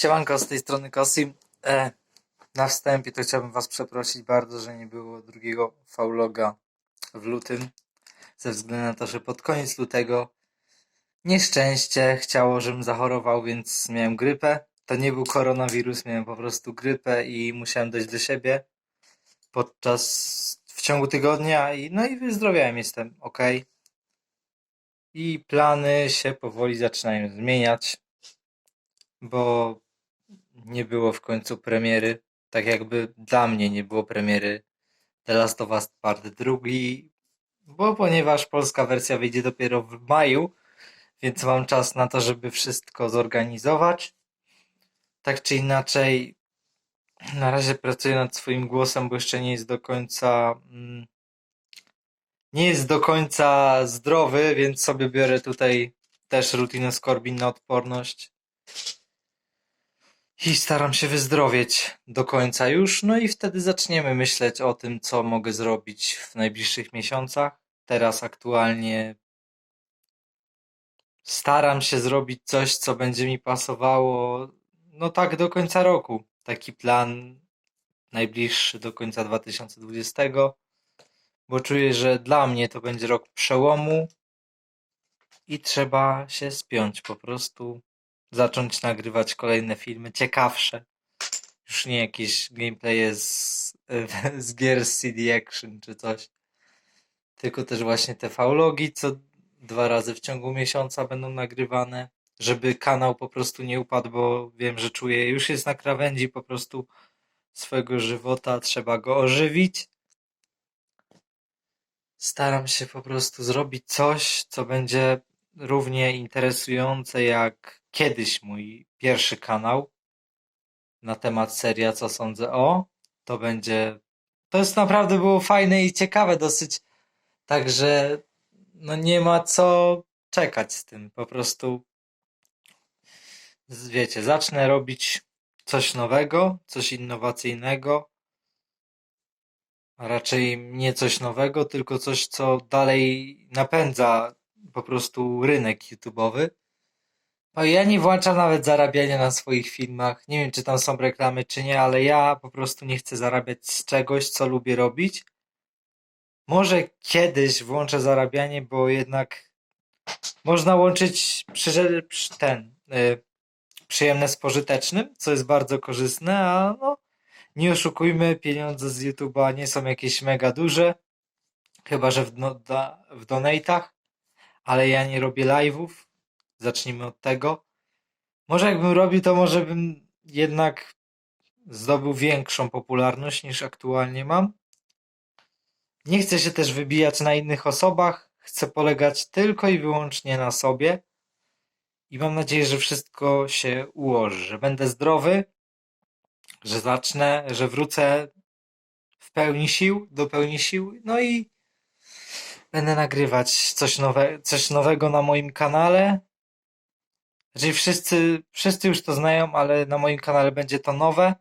Siemanko, z tej strony Kosim. E, na wstępie to chciałbym was przeprosić bardzo, że nie było drugiego fauloga w lutym. Ze względu na to, że pod koniec lutego nieszczęście chciało, żebym zachorował, więc miałem grypę. To nie był koronawirus, miałem po prostu grypę i musiałem dojść do siebie podczas, w ciągu tygodnia i no i wyzdrowiałem, jestem ok. I plany się powoli zaczynają zmieniać, bo nie było w końcu premiery. Tak jakby dla mnie nie było premiery The Last of Us Part 2, bo ponieważ polska wersja wyjdzie dopiero w maju, więc mam czas na to, żeby wszystko zorganizować. Tak czy inaczej, na razie pracuję nad swoim głosem, bo jeszcze nie jest do końca. Mm, nie jest do końca zdrowy, więc sobie biorę tutaj też rutinę skorbin na odporność. I staram się wyzdrowieć do końca już, no i wtedy zaczniemy myśleć o tym, co mogę zrobić w najbliższych miesiącach. Teraz aktualnie staram się zrobić coś, co będzie mi pasowało, no tak do końca roku. Taki plan najbliższy do końca 2020, bo czuję, że dla mnie to będzie rok przełomu i trzeba się spiąć po prostu, zacząć nagrywać kolejne filmy ciekawsze. Już nie jakieś gameplaye z, z gier z CD Action czy coś. Tylko też właśnie te faulogi, co dwa razy w ciągu miesiąca będą nagrywane, żeby kanał po prostu nie upadł, bo wiem, że czuję, już jest na krawędzi po prostu swojego żywota, trzeba go ożywić. Staram się po prostu zrobić coś, co będzie równie interesujące jak kiedyś mój pierwszy kanał na temat seria Co sądzę o. To będzie. To jest naprawdę było fajne i ciekawe dosyć. Także no nie ma co czekać z tym. Po prostu wiecie, zacznę robić coś nowego, coś innowacyjnego. A raczej nie coś nowego, tylko coś, co dalej napędza po prostu rynek YouTube'owy. I ja nie włączam nawet zarabiania na swoich filmach. Nie wiem, czy tam są reklamy, czy nie, ale ja po prostu nie chcę zarabiać z czegoś, co lubię robić. Może kiedyś włączę zarabianie, bo jednak można łączyć przy, przy ten y, przyjemne z pożytecznym, co jest bardzo korzystne, a no nie oszukujmy, pieniądze z YouTube'a nie są jakieś mega duże, chyba że w, no, da, w donate'ach, ale ja nie robię live'ów. Zacznijmy od tego. Może jakbym robił, to może bym jednak zdobył większą popularność niż aktualnie mam. Nie chcę się też wybijać na innych osobach. Chcę polegać tylko i wyłącznie na sobie. I mam nadzieję, że wszystko się ułoży, że będę zdrowy, że zacznę, że wrócę w pełni sił, do pełni sił. No i będę nagrywać coś, nowe, coś nowego na moim kanale. Znaczy wszyscy, wszyscy już to znają, ale na moim kanale będzie to nowe,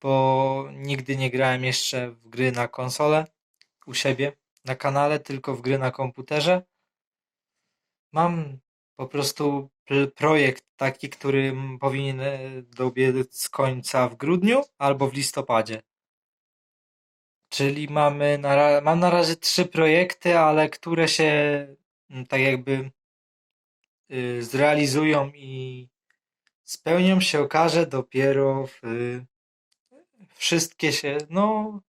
bo nigdy nie grałem jeszcze w gry na konsolę u siebie na kanale, tylko w gry na komputerze. Mam po prostu projekt taki, który powinien e, dobiec końca w grudniu albo w listopadzie. Czyli mamy na, mam na razie trzy projekty, ale które się tak jakby zrealizują i spełnią się okaże dopiero w wszystkie się, no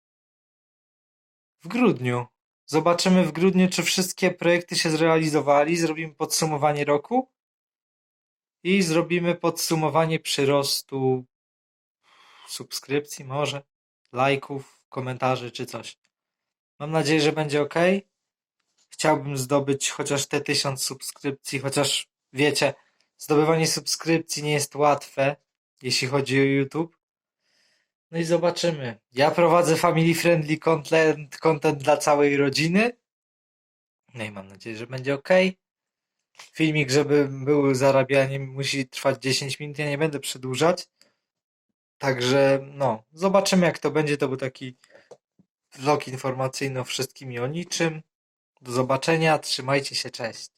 w grudniu. Zobaczymy w grudniu, czy wszystkie projekty się zrealizowali. Zrobimy podsumowanie roku i zrobimy podsumowanie przyrostu subskrypcji, może lajków, komentarzy czy coś. Mam nadzieję, że będzie ok. Chciałbym zdobyć chociaż te tysiąc subskrypcji, chociaż wiecie, zdobywanie subskrypcji nie jest łatwe, jeśli chodzi o YouTube. No i zobaczymy. Ja prowadzę family friendly content, content dla całej rodziny. No i mam nadzieję, że będzie ok. Filmik, żeby był zarabianiem, musi trwać 10 minut. Ja nie będę przedłużać. Także no, zobaczymy jak to będzie. To był taki vlog informacyjny o wszystkim i o niczym. Do zobaczenia. Trzymajcie się. Cześć.